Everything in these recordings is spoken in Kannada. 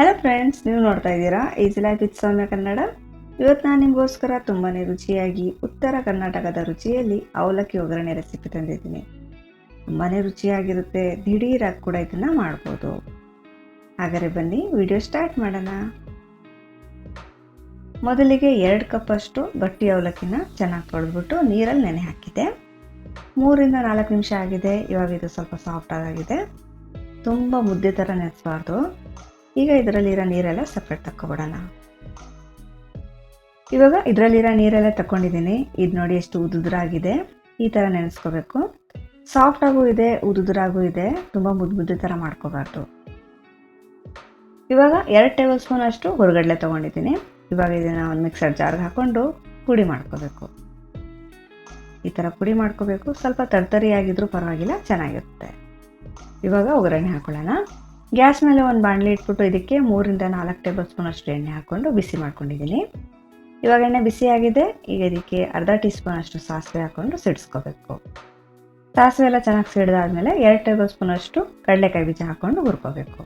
ಹಲೋ ಫ್ರೆಂಡ್ಸ್ ನೀವು ನೋಡ್ತಾ ಇದ್ದೀರಾ easy life with Soumya Kannada ಇವತ್ತು ನಾನು ನಿಮಗೋಸ್ಕರ ತುಂಬಾ ರುಚಿಯಾಗಿ ಉತ್ತರ ಕರ್ನಾಟಕದ ರುಚಿಯಲ್ಲಿ ಅವಲಕ್ಕಿ ಒಗ್ಗರಣೆ ರೆಸಿಪಿ ತಂದಿದ್ದೀನಿ. ತುಂಬಾ ರುಚಿಯಾಗಿರುತ್ತೆ, ದಿಢೀರಾಗಿ ಕೂಡ ಇದನ್ನು ಮಾಡ್ಬೋದು. ಹಾಗಾದರೆ ಬನ್ನಿ ವಿಡಿಯೋ ಸ್ಟಾರ್ಟ್ ಮಾಡೋಣ. ಮೊದಲಿಗೆ ಎರಡು ಕಪ್ಪಷ್ಟು ಗಟ್ಟಿ ಅವಲಕ್ಕಿನ ಚೆನ್ನಾಗಿ ತೊಳೆದ್ಬಿಟ್ಟು ನೀರಲ್ಲಿ ನೆನೆ ಹಾಕಿದೆ. ಮೂರಿಂದ ನಾಲ್ಕು ನಿಮಿಷ ಆಗಿದೆ, ಇವಾಗ ಇದು ಸ್ವಲ್ಪ ಸಾಫ್ಟ್ ಆಗಿದೆ. ತುಂಬ ಮುದ್ದೆ ಥರ ನೆನೆಸಬಾರ್ದು. ಈಗ ಇದರಲ್ಲಿರೋ ನೀರೆಲ್ಲ ಸಪ್ರೇಟ್ ತಕ್ಕೊಬಿಡೋಣ. ಇವಾಗ ಇದರಲ್ಲಿರೋ ನೀರೆಲ್ಲ ತಗೊಂಡಿದ್ದೀನಿ ಇದು ನೋಡಿ ಎಷ್ಟು ಉದುದ್ರಾಗಿದೆ. ಈ ಥರ ನೆನೆಸ್ಕೋಬೇಕು. ಸಾಫ್ಟಾಗೂ ಇದೆ, ಉದುದ್ರಾಗೂ ಇದೆ. ತುಂಬ ಮುದ್ದು ಮುದ್ದೆ ಥರ ಮಾಡ್ಕೋಬಾರ್ದು. ಇವಾಗ ಎರಡು ಟೇಬಲ್ ಸ್ಪೂನ್ ಅಷ್ಟು ಹೊರಗಡಲೆ ತೊಗೊಂಡಿದ್ದೀನಿ. ಇವಾಗ ಇದನ್ನು ಒಂದು ಮಿಕ್ಸರ್ ಜಾರ್ಗೆ ಹಾಕ್ಕೊಂಡು ಪುಡಿ ಮಾಡ್ಕೋಬೇಕು. ಈ ಥರ ಪುಡಿ ಮಾಡ್ಕೋಬೇಕು. ಸ್ವಲ್ಪ ತರ್ತರಿಯಾಗಿದ್ರೂ ಪರವಾಗಿಲ್ಲ, ಚೆನ್ನಾಗಿರುತ್ತೆ. ಇವಾಗ ಒಗ್ಗರಣೆ ಹಾಕೊಳ್ಳೋಣ. ಗ್ಯಾಸ್ ಮೇಲೆ ಒಂದು ಬಾಣಲಿ ಇಟ್ಬಿಟ್ಟು ಇದಕ್ಕೆ ಮೂರಿಂದ ನಾಲ್ಕು ಟೇಬಲ್ ಸ್ಪೂನ್ ಅಷ್ಟು ಎಣ್ಣೆ ಹಾಕ್ಕೊಂಡು ಬಿಸಿ ಮಾಡ್ಕೊಂಡಿದ್ದೀನಿ. ಇವಾಗ ಎಣ್ಣೆ ಬಿಸಿಯಾಗಿದೆ ಈಗ ಇದಕ್ಕೆ ಅರ್ಧ ಟೀ ಸ್ಪೂನ್ ಅಷ್ಟು ಸಾಸಿವೆ ಹಾಕ್ಕೊಂಡು ಸಿಡಿಸ್ಕೋಬೇಕು. ಸಾಸಿವೆ ಎಲ್ಲ ಚೆನ್ನಾಗಿ ಸಿಡಿದಾದ್ಮೇಲೆ ಎರಡು ಟೇಬಲ್ ಸ್ಪೂನ್ ಅಷ್ಟು ಕಡಲೆಕಾಯಿ ಬೀಜ ಹಾಕ್ಕೊಂಡು ಹುರ್ಕೋಬೇಕು.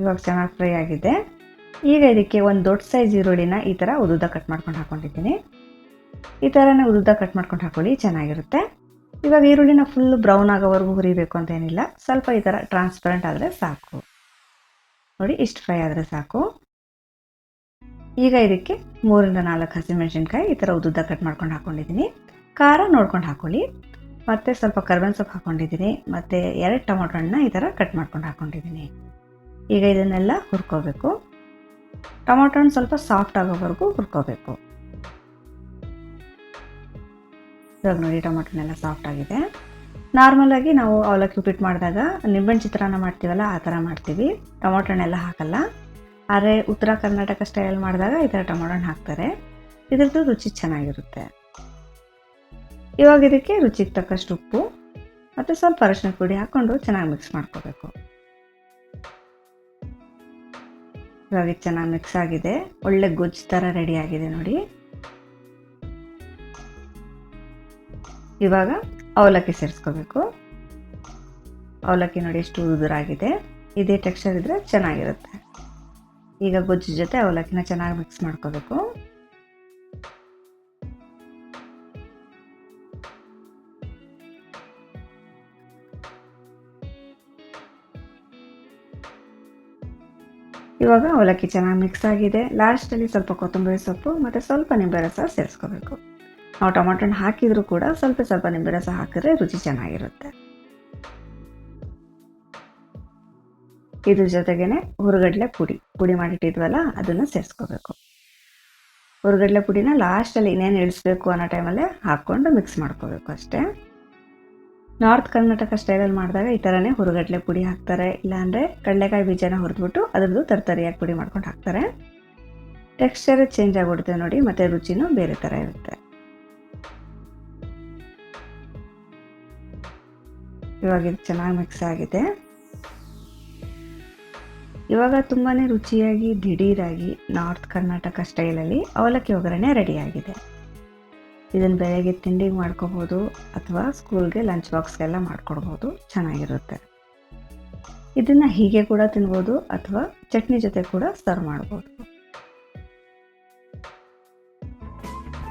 ಇವಾಗ ಚೆನ್ನಾಗಿ ಫ್ರೈ ಆಗಿದೆ. ಈಗ ಇದಕ್ಕೆ ಒಂದು ದೊಡ್ಡ ಸೈಜ್ ಈರುಳ್ಳಿನ ಈ ಥರ ಉದ್ದುದ್ದ ಕಟ್ ಮಾಡ್ಕೊಂಡು ಹಾಕ್ಕೊಂಡಿದ್ದೀನಿ ಈ ಥರನೇ ಉದ್ದುದ್ದ ಕಟ್ ಮಾಡ್ಕೊಂಡು ಹಾಕ್ಕೊಳ್ಳಿ ಚೆನ್ನಾಗಿರುತ್ತೆ. ಇವಾಗ ಈರುಳ್ಳಿನ ಫುಲ್ ಬ್ರೌನ್ ಆಗೋವರೆಗೂ ಹುರಿಬೇಕು ಅಂತ ಏನಿಲ್ಲ. ಸ್ವಲ್ಪ ಈ ಥರ ಟ್ರಾನ್ಸ್ಪರೆಂಟ್ ಆದರೆ ಸಾಕು. ನೋಡಿ, ಇಷ್ಟು ಫ್ರೈ ಆದರೆ ಸಾಕು. ಈಗ ಇದಕ್ಕೆ ಮೂರಿಂದ ನಾಲ್ಕು ಹಸಿಮೆಣಸಿನ್ಕಾಯಿ ಈ ಥರ ಉದ್ದುದ್ದ ಕಟ್ ಮಾಡ್ಕೊಂಡು ಹಾಕ್ಕೊಂಡಿದ್ದೀನಿ ಖಾರ ನೋಡ್ಕೊಂಡು ಹಾಕೊಳ್ಳಿ. ಮತ್ತು ಸ್ವಲ್ಪ ಕರ್ಬೇವಿನ ಸೊಪ್ಪು ಹಾಕ್ಕೊಂಡಿದ್ದೀನಿ ಮತ್ತು ಎರಡು ಟೊಮೊಟೊ ಹಣ್ಣನ್ನ ಈ ಥರ ಕಟ್ ಮಾಡ್ಕೊಂಡು ಹಾಕ್ಕೊಂಡಿದ್ದೀನಿ ಈಗ ಇದನ್ನೆಲ್ಲ ಹುರ್ಕೋಬೇಕು. ಟೊಮೊಟೊ ಹಣ್ಣು ಸ್ವಲ್ಪ ಸಾಫ್ಟ್ ಆಗೋವರೆಗೂ ಹುರ್ಕೋಬೇಕು. ಇವಾಗ ನೋಡಿ, ಟೊಮೊಟೊನೆಲ್ಲ ಸಾಫ್ಟ್ ಆಗಿದೆ. ನಾರ್ಮಲಾಗಿ ನಾವು ಅವಲಕ್ಕಿ ಉಪ್ಪಿಟ್ಟು ಮಾಡಿದಾಗ ನಿಂಬೆಹಣ್ಣು ಚಿತ್ರಾನ್ನ ಮಾಡ್ತೀವಲ್ಲ, ಆ ಥರ ಮಾಡ್ತೀವಿ. ಟೊಮೊಟೊ ಹಣ್ಣೆಲ್ಲ ಹಾಕಲ್ಲ. ಆದರೆ ಉತ್ತರ ಕರ್ನಾಟಕ ಸ್ಟೈಲ್ ಮಾಡಿದಾಗ ಈ ಥರ ಟೊಮೊಟೊ ಹಣ್ಣು ಹಾಕ್ತಾರೆ. ಇದ್ರದ್ದು ರುಚಿ ಚೆನ್ನಾಗಿರುತ್ತೆ. ಇವಾಗ ಇದಕ್ಕೆ ರುಚಿಗೆ ತಕ್ಕಷ್ಟು ಉಪ್ಪು ಮತ್ತು ಸ್ವಲ್ಪ ಅರಶಿನ ಪುಡಿ ಹಾಕ್ಕೊಂಡು ಚೆನ್ನಾಗಿ ಮಿಕ್ಸ್ ಮಾಡ್ಕೋಬೇಕು. ಇವಾಗ ಚೆನ್ನಾಗಿ ಮಿಕ್ಸ್ ಆಗಿದೆ. ಒಳ್ಳೆ ಗೊಜ್ಜು ಥರ ರೆಡಿ ಆಗಿದೆ ನೋಡಿ. ಇವಾಗ ಅವಲಕ್ಕಿ ಸೇರಿಸ್ಕೋಬೇಕು. ಅವಲಕ್ಕಿ ನೋಡಿ ಎಷ್ಟು ಉದುರಾಗಿದೆ. ಇದೇ ಟೆಕ್ಸ್ಚರ್ ಇದ್ದರೆ ಚೆನ್ನಾಗಿರುತ್ತೆ. ಈಗ ಗೊಜ್ಜು ಜೊತೆ ಅವಲಕ್ಕಿನ ಚೆನ್ನಾಗಿ ಮಿಕ್ಸ್ ಮಾಡ್ಕೋಬೇಕು. ಇವಾಗ ಅವಲಕ್ಕಿ ಚೆನ್ನಾಗಿ ಮಿಕ್ಸ್ ಆಗಿದೆ. ಲಾಸ್ಟಲ್ಲಿ ಸ್ವಲ್ಪ ಕೊತ್ತಂಬರಿ ಸೊಪ್ಪು, ಮತ್ತು ಸ್ವಲ್ಪ ನಿಂಬೆ ರಸ ಸೇರಿಸ್ಕೋಬೇಕು. ನಾವು ಟೊಮೊಟೊ ಹಣ್ಣು ಹಾಕಿದರೂ ಕೂಡ ಸ್ವಲ್ಪ ಸ್ವಲ್ಪ ನಿಂಬೆ ರಸ ಹಾಕಿದ್ರೆ ರುಚಿ ಚೆನ್ನಾಗಿರುತ್ತೆ. ಇದ್ರ ಜೊತೆಗೇನೆ ಹುರುಗಡ್ಲೆ ಪುಡಿ. ಪುಡಿ ಮಾಡಿಟ್ಟಿದ್ವಲ್ಲ, ಅದನ್ನು ಸೇರಿಸ್ಕೋಬೇಕು. ಹುರುಗಡ್ಲೆ ಪುಡಿನ ಲಾಸ್ಟಲ್ಲಿ ಇನ್ನೇನು ಇಳಿಸ್ಬೇಕು ಅನ್ನೋ ಟೈಮಲ್ಲೇ ಹಾಕ್ಕೊಂಡು ಮಿಕ್ಸ್ ಮಾಡ್ಕೋಬೇಕು ಅಷ್ಟೇ. ನಾರ್ತ್ ಕರ್ನಾಟಕ ಸ್ಟೈಲಲ್ಲಿ ಮಾಡಿದಾಗ ಈ ಥರನೇ ಹುರುಗಡ್ಲೆ ಪುಡಿ ಹಾಕ್ತಾರೆ. ಇಲ್ಲಾಂದರೆ ಕಡಲೆಕಾಯಿ ಬೀಜನ ಹುರಿದ್ಬಿಟ್ಟು ಅದರದ್ದು ತರ್ತರಿಯಾಗಿ ಪುಡಿ ಮಾಡ್ಕೊಂಡು ಹಾಕ್ತಾರೆ. ಟೆಕ್ಸ್ಚರ್ ಚೇಂಜ್ ಆಗಿಬಿಡುತ್ತೆ ನೋಡಿ, ಮತ್ತು ರುಚಿನೂ ಬೇರೆ ಥರ ಇರುತ್ತೆ. ಇವಾಗ ಇದು ಚೆನ್ನಾಗಿ ಮಿಕ್ಸ್ ಆಗಿದೆ. ಇವಾಗ ತುಂಬಾ ರುಚಿಯಾಗಿ, ದಿಢೀರಾಗಿ ನಾರ್ತ್ ಕರ್ನಾಟಕ ಸ್ಟೈಲಲ್ಲಿ ಅವಲಕ್ಕಿ ಒಗ್ಗರಣೆ ರೆಡಿಯಾಗಿದೆ ಇದನ್ನು ಬೆಳಗ್ಗೆ ತಿಂಡಿಗೆ ಮಾಡ್ಕೋಬೋದು ಅಥವಾ ಸ್ಕೂಲ್ಗೆ ಲಂಚ್ ಬಾಕ್ಸ್ಗೆಲ್ಲ ಮಾಡ್ಕೊಡ್ಬೋದು. ಚೆನ್ನಾಗಿರುತ್ತೆ. ಇದನ್ನು ಹೀಗೆ ಕೂಡ ತಿನ್ಬೋದು ಅಥವಾ ಚಟ್ನಿ ಜೊತೆ ಕೂಡ ಸರ್ವ್ ಮಾಡ್ಬೋದು.